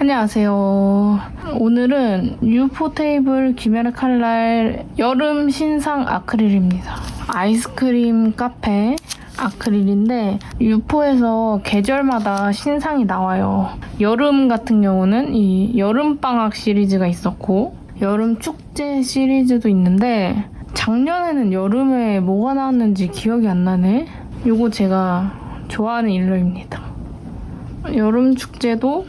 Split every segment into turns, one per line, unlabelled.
안녕하세요. 오늘은 유포 테이블 귀멸의 칼날 여름 신상 아크릴입니다. 아이스크림 카페 아크릴인데 유포에서 계절마다 신상이 나와요. 여름 같은 경우는 이 여름 방학 시리즈가 있었고 여름 축제 시리즈도 있는데 작년에는 여름에 뭐가 나왔는지 기억이 안 나네. 요거 제가 좋아하는 일러입니다. 여름 축제도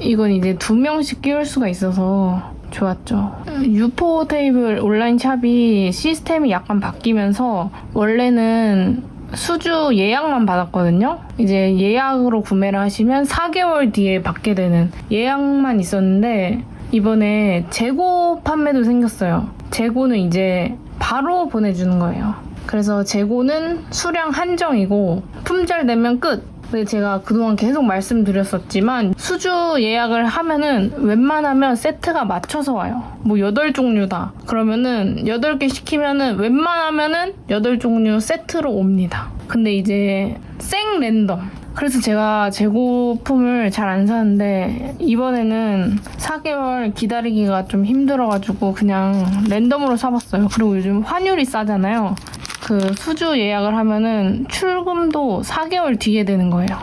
이건 이제 두 명씩 끼울 수가 있어서 좋았죠. 유포 테이블 온라인 샵이 시스템이 약간 바뀌면서 원래는 수주 예약만 받았거든요. 이제 예약으로 구매를 하시면 4개월 뒤에 받게 되는 예약만 있었는데 이번에 재고 판매도 생겼어요. 재고는 이제 바로 보내주는 거예요. 그래서 재고는 수량 한정이고 품절되면 끝. 근데 제가 그동안 계속 말씀드렸었지만 수주 예약을 하면은 웬만하면 세트가 맞춰서 와요. 뭐 8종류다. 그러면은 8개 시키면은 웬만하면은 8종류 세트로 옵니다. 근데 이제 생 랜덤. 그래서 제가 재고품을 잘 안 사는데 이번에는 4개월 기다리기가 좀 힘들어가지고 그냥 랜덤으로 사봤어요. 그리고 요즘 환율이 싸잖아요. 그 수주 예약을 하면은 출금도 4개월 뒤에 되는 거예요.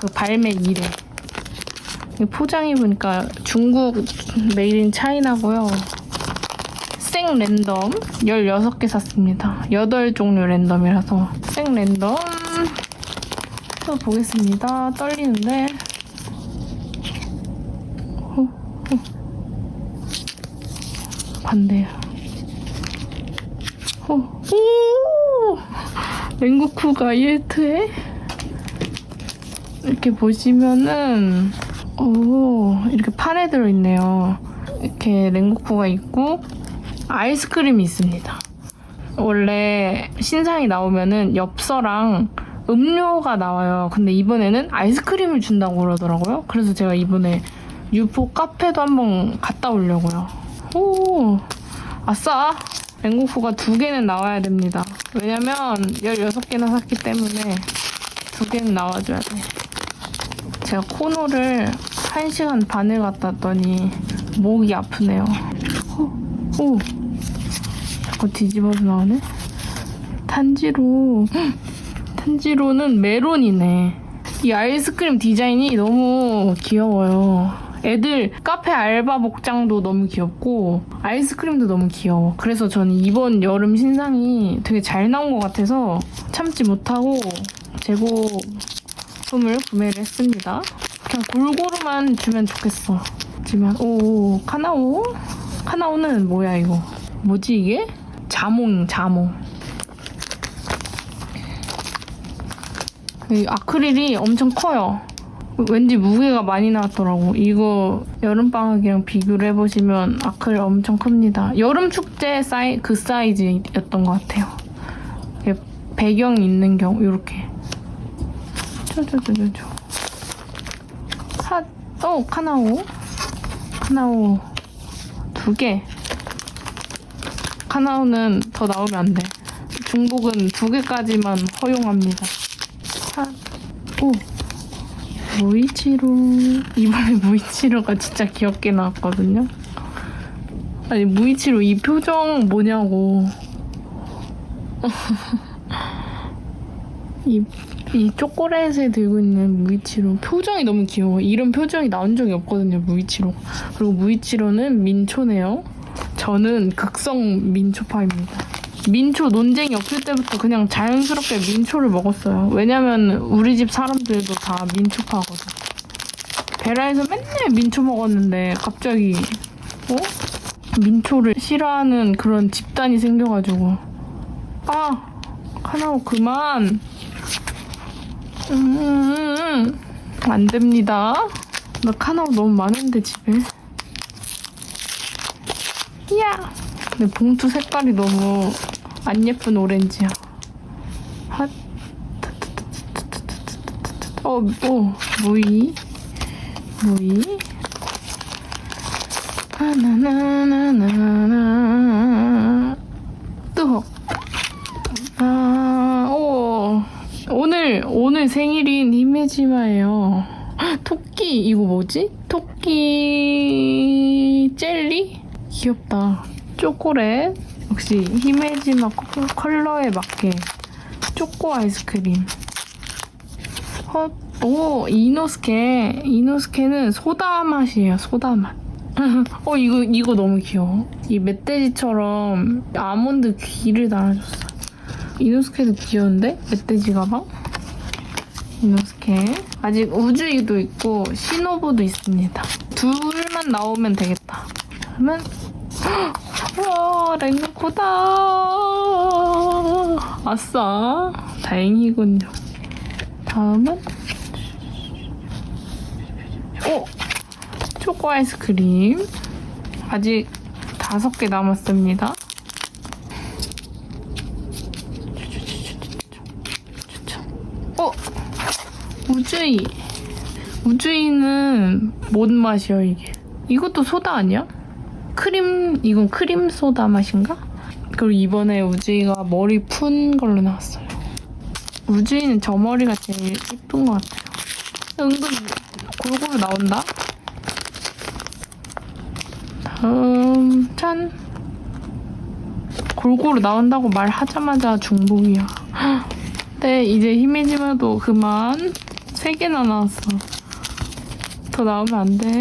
그 발매 일에. 이 포장이 보니까 중국 메이드 인 차이나고요. 생 랜덤 16개 샀습니다. 8종류 랜덤이라서 생 랜덤 또 보겠습니다. 떨리는데. 어, 어. 반대야. 어, 오! 랭고쿠가 1트에 이렇게 보시면은 오 이렇게 판에 들어있네요. 이렇게 랭고쿠가 있고 아이스크림이 있습니다. 원래 신상이 나오면은 엽서랑 음료가 나와요. 근데 이번에는 아이스크림을 준다고 그러더라고요. 그래서 제가 이번에 유포 카페도 한번 갔다 오려고요. 오, 아싸! 랭고쿠가 두 개는 나와야 됩니다. 왜냐면 16개나 샀기 때문에 두 개는 나와줘야 돼. 제가 코노를 1시간 반을 갔다 왔더니 목이 아프네요. 오, 오. 자꾸 뒤집어서 나오네. 탄지로. 헉, 탄지로는 메론이네. 이 아이스크림 디자인이 너무 귀여워요. 애들 카페 알바 복장도 너무 귀엽고 아이스크림도 너무 귀여워. 그래서 저는 이번 여름 신상이 되게 잘 나온 것 같아서 참지 못하고 재고품을 구매를 했습니다. 그냥 골고루만 주면 좋겠어. 하지만 오 카나오 카나오는 뭐야 이거? 뭐지 이게? 자몽 자몽. 이 아크릴이 엄청 커요. 왠지 무게가 많이 나왔더라고. 이거 여름방학이랑 비교를 해보시면 아크릴 엄청 큽니다. 여름 축제 사이, 그 사이즈였던 것 같아요. 배경 있는 경우, 이렇게. 쪼쪼쪼쪼. 하, 어, 카나오. 카나오. 두 개. 카나오는 더 나오면 안 돼. 중복은 두 개까지만 허용합니다. 하, 오. 무이치로 이번에 무이치로가 진짜 귀엽게 나왔거든요. 아니 무이치로 이 표정 뭐냐고. 이, 이 초콜릿을 들고 있는 무이치로 표정이 너무 귀여워. 이런 표정이 나온 적이 없거든요, 무이치로. 그리고 무이치로는 민초네요. 저는 극성 민초파입니다. 민초 논쟁이 없을 때부터 그냥 자연스럽게 민초를 먹었어요. 왜냐면 우리 집 사람들도 다 민초파거든. 베라에서 맨날 민초 먹었는데 갑자기 어? 민초를 싫어하는 그런 집단이 생겨가지고 아 카나오 그만 음, 안 됩니다. 나 카나오 너무 많은데 집에. 이야. 근데 봉투 색깔이 너무 안 예쁜 오렌지야. 핫. 어, 어, 무이. 무이. 하나나나나나. 뜨거. 아, 오. 오늘, 오늘 생일인 히메지마예요. 토끼 이거 뭐지? 토끼 젤리? 귀엽다. 초콜릿 역시 히메지마 코- 컬러에 맞게 초코 아이스크림. 헛. 오 이노스케 이노스케는 소다 맛이에요. 소다 맛. 어 이거 이거 너무 귀여워. 이 멧돼지처럼 아몬드 귀를 달아줬어. 이노스케도 귀여운데 멧돼지 가방? 이노스케 아직 우주이도 있고 시노부도 있습니다. 둘만 나오면 되겠다. 그러면 와 랭코다 아싸 다행이군요. 다음은 오 초코 아이스크림 아직 다섯 개 남았습니다. 어 우주이 우주이는 뭔 맛이야 이게? 이것도 소다 아니야? 크림 이건 크림 소다 맛인가? 그리고 이번에 우주이가 머리 푼 걸로 나왔어요. 우주이는 저 머리가 제일 예쁜 것 같아요. 은근 골고루 나온다. 다음 짠 골고루 나온다고 말하자마자 중복이야. 네 이제 히메지마도 그만 세 개나 나왔어. 더 나오면 안 돼.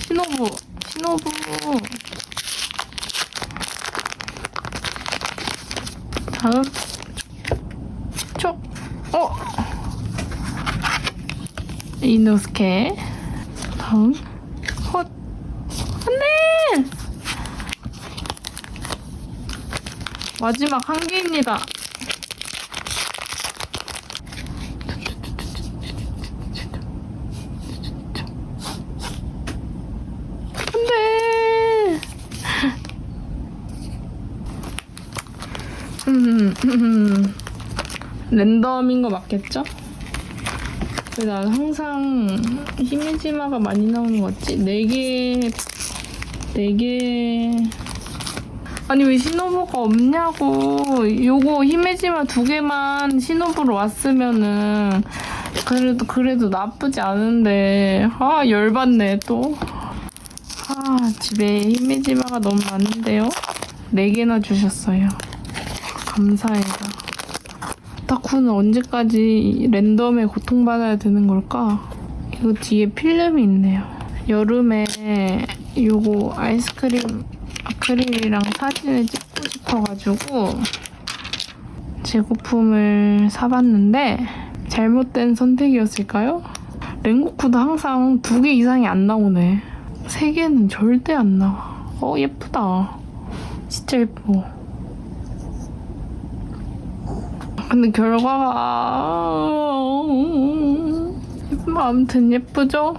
신호부 신호부 다음. 촉. 어. 이노스케. 다음. 헛. 안돼 마지막 한 개입니다 안돼 음, 음, 랜덤인 거 맞겠죠? 근데 난 항상 히메지마가 많이 나오는 거 같지? 4개, 4개. 아니, 왜 시노부가 없냐고. 요거 히메지마 두 개만 시노부로 왔으면은, 그래도, 그래도 나쁘지 않은데. 아, 열받네, 또. 아, 집에 히메지마가 너무 많은데요? 4개나 주셨어요. 감사해요. 다쿠는 언제까지 랜덤에 고통받아야 되는 걸까? 이거 뒤에 필름이 있네요. 여름에 요거 아이스크림 아크릴이랑 사진을 찍고 싶어가지고 재고품을 사봤는데 잘못된 선택이었을까요? 랭고쿠도 항상 두 개 이상이 안 나오네. 세 개는 절대 안 나와. 어 예쁘다. 진짜 예뻐. 근데 결과가 아무튼 예쁘죠?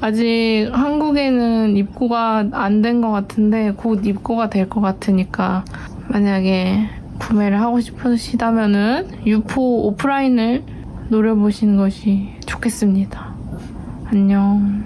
아직 한국에는 입고가 안 된 것 같은데 곧 입고가 될 것 같으니까 만약에 구매를 하고 싶으시다면은 유포 오프라인을 노려보시는 것이 좋겠습니다. 안녕.